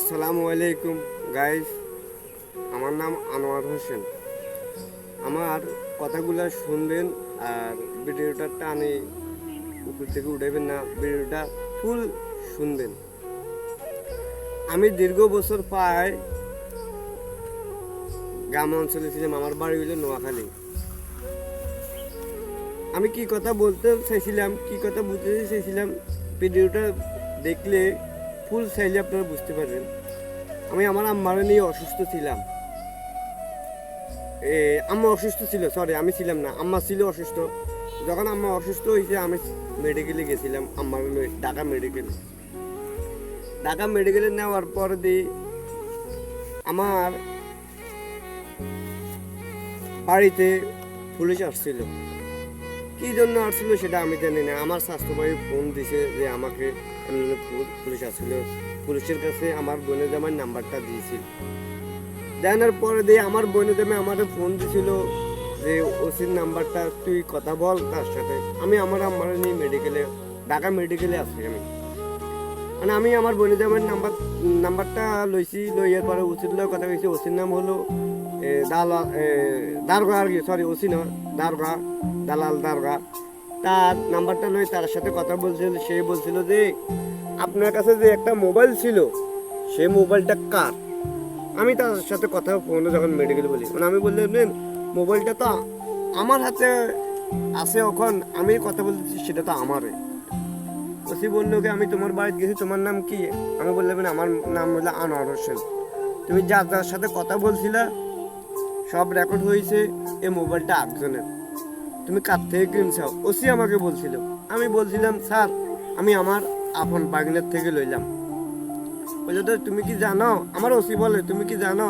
আসসালামু আলাইকুম গাইস আমার নাম আনোয়ার হোসেন। আমার কথাগুলো শুনবেন আর ভিডিওটা টানে উপর থেকে উঠাবেন না, ভিডিওটা ফুল শুনবেন। আমি দীর্ঘ বছর প্রায় গ্রাম অঞ্চলে ছিলাম, আমার বাড়ি হইল নোয়াখালী। আমি কি কথা বলতে চাইছিলাম, কি কথা বুঝতে চাইছিলাম, ভিডিওটা দেখলে ফুল চাইলে আপনারা বুঝতে পারবেন। আমি আমার আম্মার নিয়ে অসুস্থ ছিলাম। এ, আম্মা অসুস্থ ছিল সরি আমি ছিলাম না আম্মা ছিল অসুস্থ। যখন আম্মা অসুস্থ হয়েছে আমি মেডিকেলে গেছিলাম আম্মার ঢাকা মেডিকেলে। ঢাকা মেডিকেলে নেওয়ার পর দিই আমার বাড়িতে পুলিশ আসছিল। কি জন্য আসছিল সেটা আমি জানি না। আমার স্বাস্থ্য ভাই ফোন দিছে যে আমাকে পুলিশ আসছিল। পুলিশের কাছে আমার বোনের জামার নাম্বারটা দিয়েছিল। জানার পরে দিয়ে আমার বোনের জামাই আমাকে ফোন দিছিল যে, ওসির নাম্বারটা তুই কথা বল তার সাথে। আমি আমার আমার নিয়ে মেডিকেলে, ঢাকা মেডিকেলে আসছি আমি। মানে আমি আমার বোনের জামাইয়ের নাম্বার, নাম্বারটা লইছি, লইয়ার পরে ওসির কথা কইছি, ওসির নাম হলো দালা দারগা আর কি সরি ওসি না দারগা। দালাল দারগা। তার নাম্বারটা লই তার সাথে কথা বলছিল সে বলছিল যে আপনার কাছে যে একটা মোবাইল ছিল সে মোবাইলটা কার? আমি তার সাথে কথা ফোনে যখন মেডিকেল বলি মানে আমি বললাম "নেন, মোবাইলটা তো আমার হাতে আছে এখন আমি কথা বলতেছি সেটা তো আমারই। ওসি বলল কি আমি তোমার বাড়িতে গেছি তোমার নাম কি? আমি বললাম "না, আমার নাম হলো আনোয়ার হোসেন। তুমি যার যার সাথে কথা বলছিলা সব রেকর্ড হয়েছে এই মোবাইলটা একজনের তুমি কার থেকে কিনছো ওসি আমাকে বলছিল। আমি বলছিলাম, স্যার, আমি আমার আপন বাগনের থেকে লইলাম। বলল, তো তুমি কি জানো? আমার ওসি বলে, তুমি কি জানো?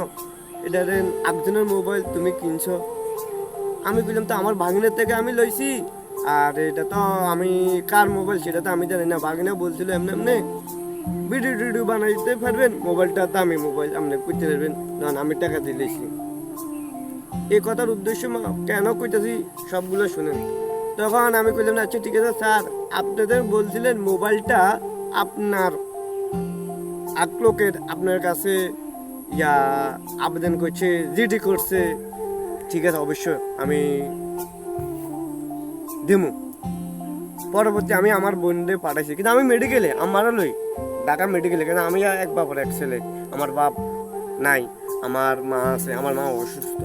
এটা রে একজনের মোবাইল তুমি কিনছো? আমি বললাম, তো আমার ভাগিনের থেকে আমি লইছি। আর এটা তো আমি কার মোবাইল সেটা তো আমি জানি না। ভাগিনা বলছিল, এমনি এমনি। ভিডিও টিডিও বানাইতে পারবেন। মোবাইলটা দামি মোবাইল আপনি করতে পারবেন। না আমি টাকা দিলেছি এই কথার উদ্দেশ্য কেন কইতেছি সবগুলো শুনেন। তখন আমি কইলাম আচ্ছা ঠিক আছে, স্যার, আপনাদের বলছিলেন মোবাইলটা আপনার এক লোকের আপনার কাছে, ইয়া, আবেদন করছে, জিডি করছে। ঠিক আছে, অবশ্যই আমি দেমু। পরবর্তী আমি আমার বোনদের পাঠাইছি, কিন্তু আমি মেডিকেলে আমারও লই ঢাকা মেডিকেলে কিন্তু আমি এক বাপর এক ছেলে, আমার বাপ নাই, আমার মা আছে, আমার মা অসুস্থ।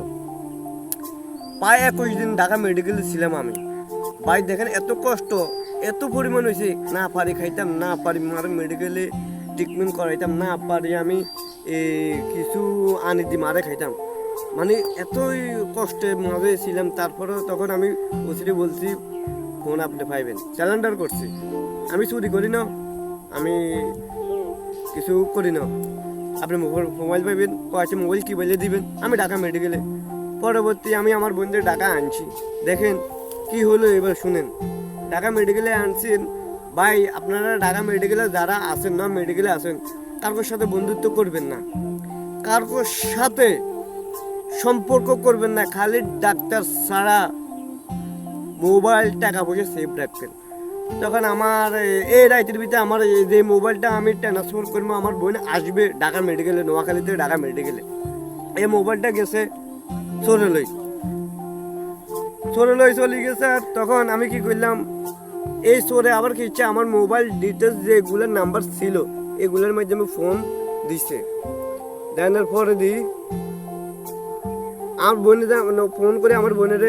প্রায় একুশ দিন ঢাকা মেডিকেলে ছিলাম আমি। ভাই, দেখেন এত কষ্ট, এত পরিমাণ হয়েছে, না পারি খাইতাম, না পারি মার মেডিকেলে ট্রিটমেন্ট করাইতাম, না পারি আমি কিছু আনি দি মারে খাইতাম। মানে এতই কষ্টে মাঝে ছিলাম, তারপরেও তখন আমি ওসিরে বলছি, ফোন আপনি পাইবেন। চ্যালেঞ্জার করছি। আমি চুরি করি না, আমি কিছু করি না। আপনি মোবাইল মোবাইল পাইবেন, কয়েকটা মোবাইল কী বলে দিবেন? আমি ঢাকা মেডিকেলে পরবর্তী আমি আমার বন্ধুদের ঢাকা আনছি। দেখেন, কি হলো এবার শুনেন। ঢাকা মেডিকেলে আনছেন ভাই, আপনারা ঢাকা মেডিকেলে যারা আছেন না, মেডিকেলে আছেন, কারোর সাথে বন্ধুত্ব করবেন না। কারোর সাথে সম্পর্ক করবেন না। খালি ডাক্তার ছাড়া মোবাইল টাকা পয়সা সেভ রাখবেন। তখন আমার এই রাইতের ভিতরে আমার যে মোবাইলটা আমি ট্রান্সফার করব, আমার বোন আসবে ঢাকা মেডিকেলে নোয়াখালী থেকে ঢাকা মেডিকেলে। এই মোবাইলটা গেছে চলে লই। চলে লই চলে গেছে তখন আমি কি করলাম, এই চোরে আবার কি ইচ্ছা আমার মোবাইল ডিটেলস যেগুলোর নাম্বার ছিল, এগুলোর মাধ্যমে ফোন দিছে। দেওয়ার পরে দিই আমার বোনে ফোন করে আমার বোনের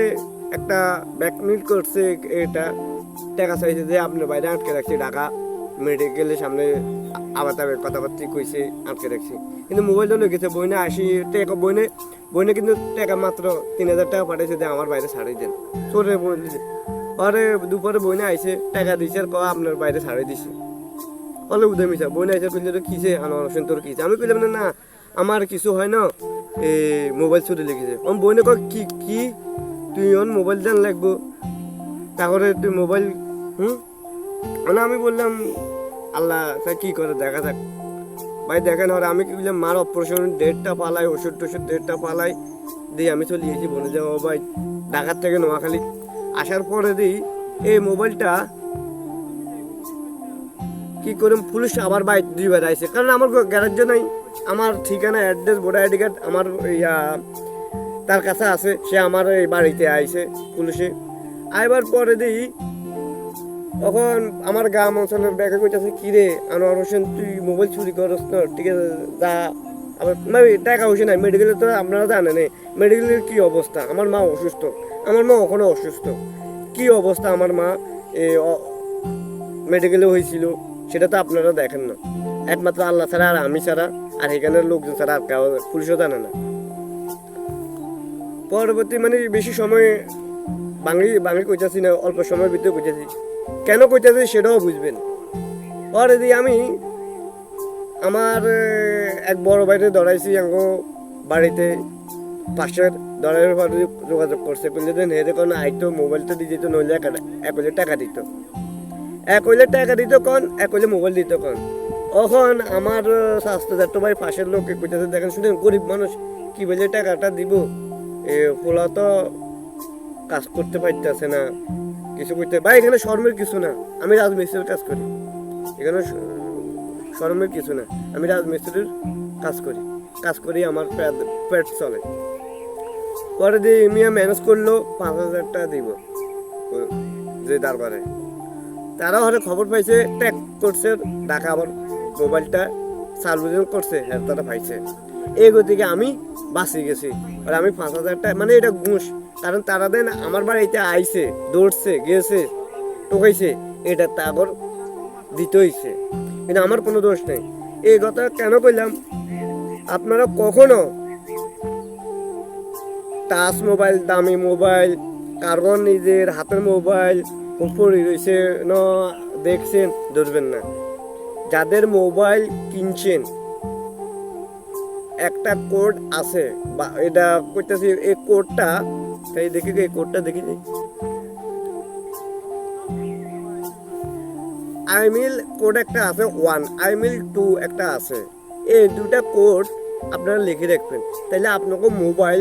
একটা ব্যাকমিট করছে, এটা টাকা চাইছে যে আপনার বাইরে আটকে রাখছে ঢাকা মেডিকেলের সামনে আবার তাদের কথাবার্তা কইছে আটকে রাখছি কিন্তু মোবাইলটা লয়ে গেছে বইনে আসি টাকা বইনে বইনে কিন্তু টাকা মাত্র তিন হাজার টাকা পাঠাইছে যে আমার বাইরে ছাড়িয়ে দেন। চোরে বলছে পরে দুপুরে বইনে আইছে টাকা দিছে আর কয় আপনার বাইরে ছাড়িয়ে দিছে। বলে উদয় মিশা বইনে আইসে কইলে কিসে? আনোয়ার হোসেন তোর কিসে? আমি কইলাম না, না আমার কিছু হয় না এই মোবাইল চুরি লেগেছে। আমি বইনে কয় কি কি? তুই অন মোবাইল দেন লাগবো। তারপরে তুই মোবাইল হুম? আমি বললাম আল্লাহ, তা কি করে দেখা যাক? ভাই, দেখেন আর আমি কি বললাম, মার অপারেশন ডেটটা পালাই ওষুধ টষুধ ডেটটা পালাই, দিয়ে আমি চলে গেছি বলে যাব ভাই, ঢাকার থেকে নোয়াখালী। আসার পরে দিই এই মোবাইলটা কি করুম, পুলিশ আবার বাইক দুইবার আইছে, কারণ আমার গ্যারেজ নাই, আমার ঠিকানা অ্যাড্রেস ভোটার আইডি কার্ড আমার ইয়া, তার কাছে আছে, সে আমার এই বাড়িতে আইছে, পুলিশে। আইবার পরে দিই তখন আমার গ্রাম অঞ্চলের ব্যাগে কইতাছে কি রে, আনোয়ার হোসেন, তুই মোবাইল চুরি করস না, ঠিক আছে, যা। আবার টাকা হয়েছে না মেডিকেলে তো আপনারা জানেন মেডিকেলের কি অবস্থা? আমার মা অসুস্থ, আমার মা ওখানে অসুস্থ। কি অবস্থা আমার মা? মেডিকেলে হয়েছিল, সেটা তো আপনারা দেখেন না। একমাত্র আল্লাহ ছাড়া আর আমি ছাড়া, আর এখানের লোকজন ছাড়া আর কেউ, পুলিশও জানে না। পরবর্তী মানে বেশি সময় বাঙালি বাঙালি কইতাছি না, অল্প সময়ের ভিতরে কইতাছি। কেন কইতাছি সেটাও বুঝবেন। পরে দিয়ে আমি আমার এক বড় ভাইরে ধরাইছি আঙ্গ বাড়িতে। পাশের ধরার পরে যোগাযোগ করছে বললে দেন হেরে কোনো আইতো মোবাইলটা দিয়ে দিত, নইলে এক হইলে টাকা দিত। এক হইলে টাকা দিত কন, এক হইলে মোবাইল দিত কন। তখন আমার স্বাস্থ্য যাত্র ভাই পাশের লোক কইতাছে, দেখেন, শুনেন, গরিব মানুষ কি বলে টাকাটা দিব? এ, পোলা তো কাজ করতে পারতেছে না। কিছু করতে ভাই, এখানে শর্মের কিছু না। আমি রাজমিস্ত্রির কাজ করি। এখানে শর্মের কিছু না। আমি রাজমিস্ত্রির কাজ করি। কাজ করি আমার পেট পেট চলে। পরে দিয়ে মিয়া ম্যানেজ করল পাঁচ হাজার টাকা দিব। যে দরবারে তারা হরে খবর পাইছে ট্যাগ করছে, ঢাকা আবার মোবাইলটা সার্ভিসিং করছে হ্যাঁ তারা পাইছে। এই গতিকে আমি বাঁচি গেছি। আর আমি পাঁচ হাজার টাকা মানে এটা ঘুষ। কারণ তারা দেন আমার বাড়িতে আইছে, দৌড়ছে, গেছে টোকাইছে এটা তাগর দিতে হইছে কিন্তু আমার কোনো দোষ নেই। এই কথা কেন কইলাম? আপনারা কখনো টাচ মোবাইল, দামি মোবাইল, কার্বন নিজের হাতের মোবাইল উপরে রয়েছে, ন, দেখছেন, ধরবেন না। যাদের মোবাইল কিনছেন, একটা কোড আছে, বা এটা করতেছি এই কোডটা তাই দেখি এই কোডটা দেখি যাই আইমিল কোড একটা আছে, ওয়ান। আইমিল টু একটা আছে। এই দুটা কোড আপনারা লিখে রাখবেন। তাহলে আপনাকে মোবাইল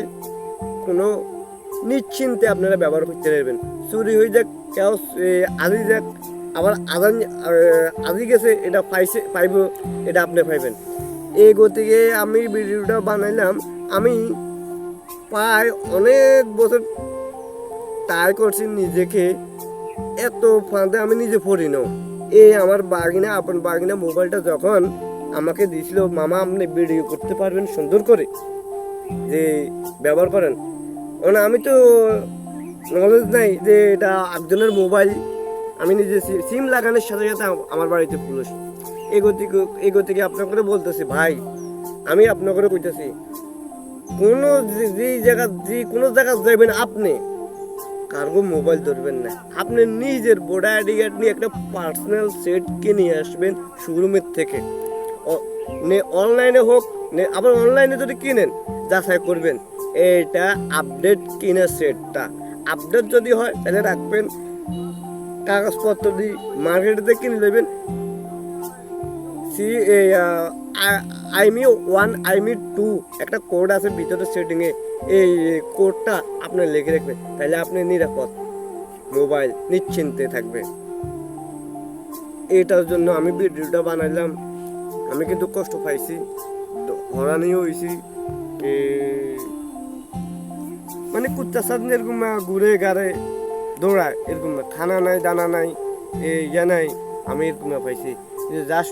কোনো নিশ্চিন্তে আপনারা ব্যবহার করতে পারবেন। চুরি হয়ে যাক কেউ আজি যাক, আবার আদান আজি গেছে, এটা পাইছে, পাইব, এটা আপনি পাইবেন। এই গতিকে আমি ভিডিওটা বানাইলাম, আমি প্রায় অনেক বছর ট্রাই করছি নিজেকে। এত ফাঁদে আমি নিজে পড়ি না এই আমার বাগিনা, আপন বাগিনা মোবাইলটা যখন আমাকে দিয়েছিল, মামা আপনি ভিডিও করতে পারবেন সুন্দর করে। যে ব্যবহার করেন। মানে আমি তো নলেজ নাই যে এটা একজনের মোবাইল। আমি নিজে সিম লাগানোর সাথে সাথে আমার বাড়িতে পুলিশ। এগোতিকে এগোতিকে আপনাকে বলতেছি, ভাই, আমি আপনাকে কইতেছি কোনো যে- জায়গা যে কোনো জায়গা যাবেন আপনি। কার্গো মোবাইল ধরবেন না। আপনি নিজের বোর্ডার আইডি কার্ড নিয়ে একটা পার্সোনাল সেট কিনে আসবেন শোরুমের থেকে। নে অনলাইনে হোক, নে আবার অনলাইনে যদি কিনেন, যাচাই করবেন, এটা আপডেট কিনে সেটটা আপডেট যদি হয়, তাহলে রাখবেন। কাগজপত্র দিয়ে মার্কেটে কিনে দেবেন see IMEI one IMEI two একটা কোড আছে ভিতরে সেটিংয়ে এই কোডটা আপনি লিখে রাখবেন। তাহলে আপনি নিরাপদ। মোবাইল নিশ্চিন্তে থাকবে। এটার জন্য আমি ভিডিওটা বানাইলাম। আমি কিন্তু কষ্ট পাইছি। হরানিও হয়েছি মানে কুত্তা সাদনে এরকম ঘুরে গাড়ে দৌড়ায়। এরকম। খানা নাই, দানা নাই ইয়া নাই। আমি এরকম পাইছি। জাস্ট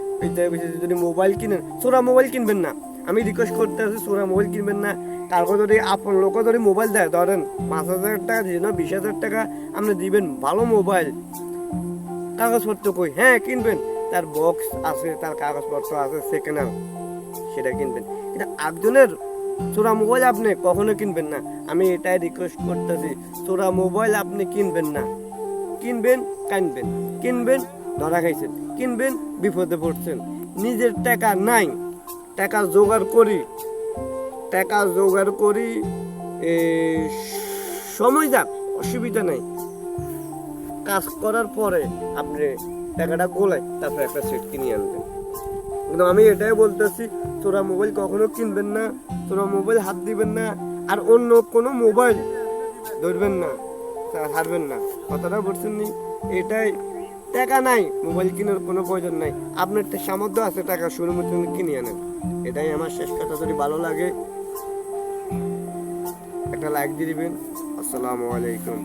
যদি মোবাইল কিনেন সোরা মোবাইল কিনবেন না। আমি রিকোয়েস্ট করতে আছি সোরা মোবাইল কিনবেন না। কারও যদি আপন লোক যদি মোবাইল দেয়, ধরেন পাঁচ হাজার টাকা দিয়ে না, বিশ হাজার টাকা আপনি দিবেন, ভালো মোবাইল কাগজপত্র কই? হ্যাঁ কিনবেন। তার বক্স আছে, তার কাগজপত্র আছে সেকেন্ড হ্যান্ড সেটা কিনবেন। এটা একজনের চোরা মোবাইল আপনি কখনো কিনবেন না। আমি এটাই রিকোয়েস্ট করতেছি চোরা মোবাইল আপনি কিনবেন না। কিনবেন, কানবেন। কিনবেন ধরা খাইছেন। কিনবেন, বিপদে পড়ছেন। নিজের টাকা নাই, টাকা জোগাড় করি। টাকা জোগাড় করি সময় যাক, অসুবিধা নাই। কাজ করার পরে আপনি টাকাটা গোলায়, তারপরে একটা সেট কিনে আনবেন। কিন্তু আমি এটাই বলতেছি, তোরা মোবাইল কখনো কিনবেন না, তোরা মোবাইল হাত দিবেন না, আর অন্য কোনো মোবাইল ধরবেন না, হারবেন না। কথাটা বলছেন নি, এটাই টাকা নাই, মোবাইল কেনার কোনো প্রয়োজন নাই। আপনার একটা সামর্থ্য আছে টাকা শুরু মতো কিনে আনেন। এটাই আমার শেষ কথা, যদি ভালো লাগে, একটা লাইক দিয়ে দিবেন। আসসালামু আলাইকুম।